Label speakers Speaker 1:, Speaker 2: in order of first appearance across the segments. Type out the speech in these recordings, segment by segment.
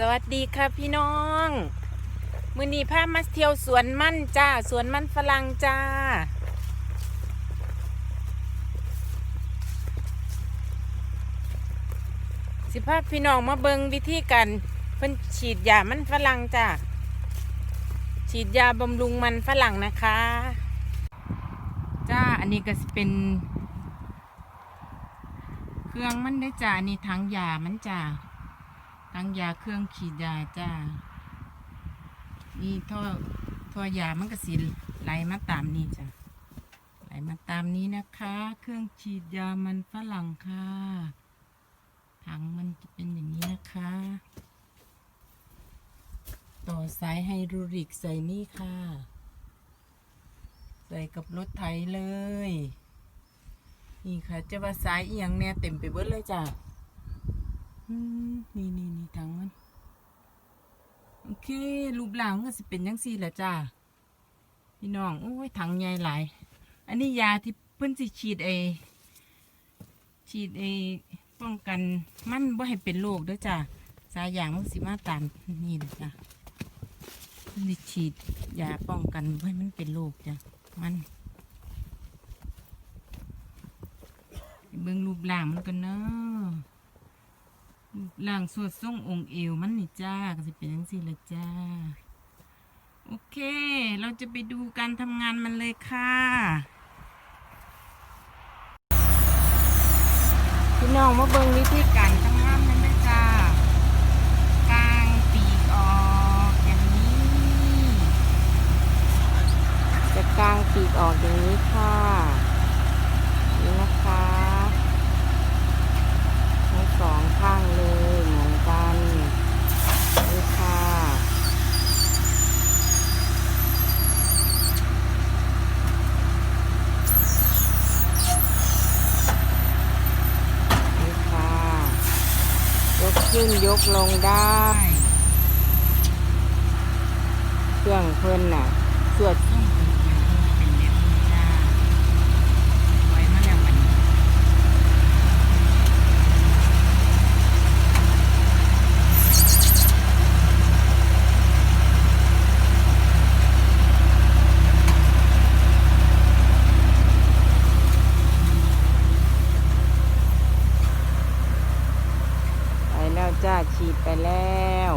Speaker 1: สวัสดีค่ะพี่น้องมือนี้พามาเที่ยวสวนมั่นจ้า สวนมั่นฝรั่งจ้า สิพาพพี่น้องมาเบิงวิธีการเพิ่นฉีดยามันฝรั่งจ้า ฉีดยาบำรุงมันฝรั่งนะคะ จ้าอันนี้ก็เป็น เครื่องมันได้จ้าอันนี้ถังยามันจ้า ทั้งยาเครื่องฉีดยาจ้า นี่ท่อท่อยามันก็สิไหลมาตามนี้จ้ะไหลมาตามนี้นะคะ เครื่องฉีดยามันฝรั่งค่ะถังมันจะเป็นอย่างนี้นะคะ ต่อสายไฮดรอลิกใส่นี่ค่ะ ใส่กับรถไถเลย นี่ค่ะจะว่าสายเอียงเนี่ยเต็มไปเบิดเลยจ้ะ นี่นี่นี่ถังมัน โอเค รูปร่างมันก็สิเป็นยังสี่แหละจ้า พี่น้อง โอ้ย ถังใหญ่หลาย อันนี้ยาที่เพิ่นสิฉีดไอฉีดไอป้องกันมันบ่ให้เป็นโรคด้อจ้าสายยางมันสิมาตามนี่เลยจ้าเพิ่นสิฉีดยาป้องกันบ่ให้มันเป็นโรคจ้ะมันเบิ่งรูปร่างมันกันเนาะ ล่างสวดทรงองค์เอวมันนี่จ้าก็จะเป็นจังสี่เลยจ้า โอเค เราจะไปดูการทำงานมันเลยค่ะพี่น้องมาเบิ่งวิธีการทำงานมันเลยจ้ากางปีกออกอย่างนี้ จะกางปีกออกอย่างนี้ค่ะนี่นะคะทั้งสองข้างเลยเหมือนกันนี่ค่ะ นี่ค่ะ ยกขึ้นยก ลงได้ เครื่องเพิ่นน่ะสวดขึ้นเป็นเล็บจ้าไว้มาแล้ววันนี้ ไปแล้ว จ้าฉีดไปแล้ว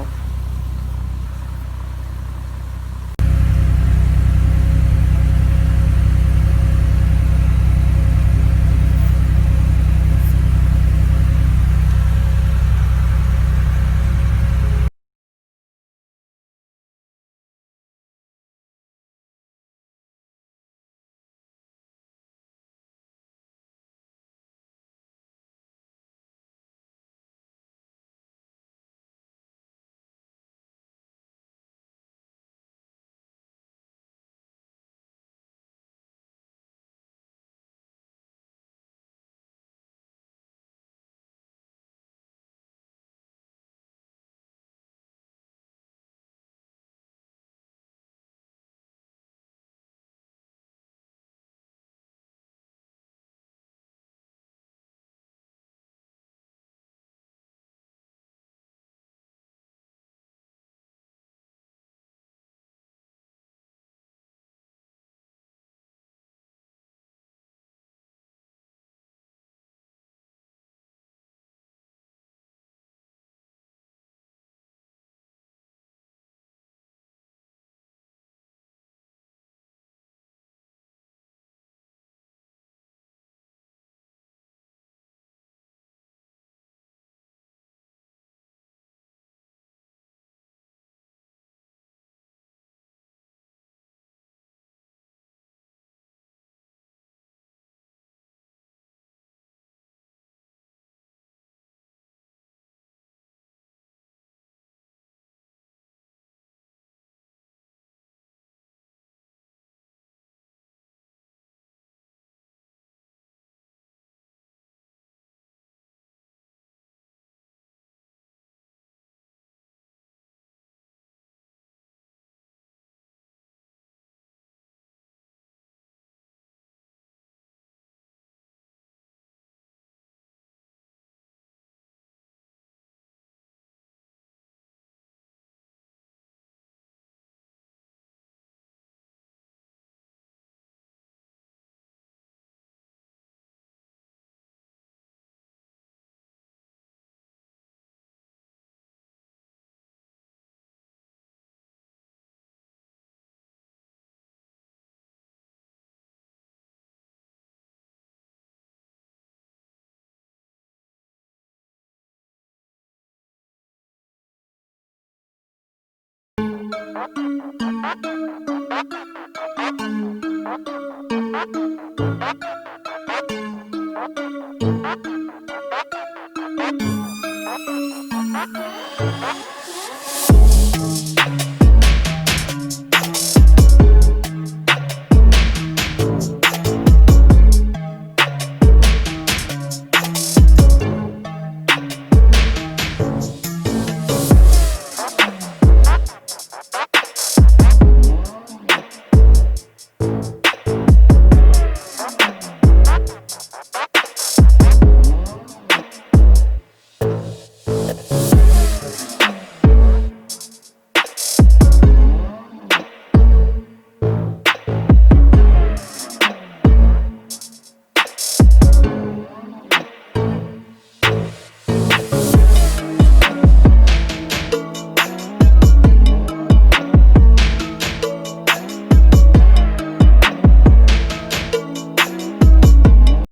Speaker 1: เ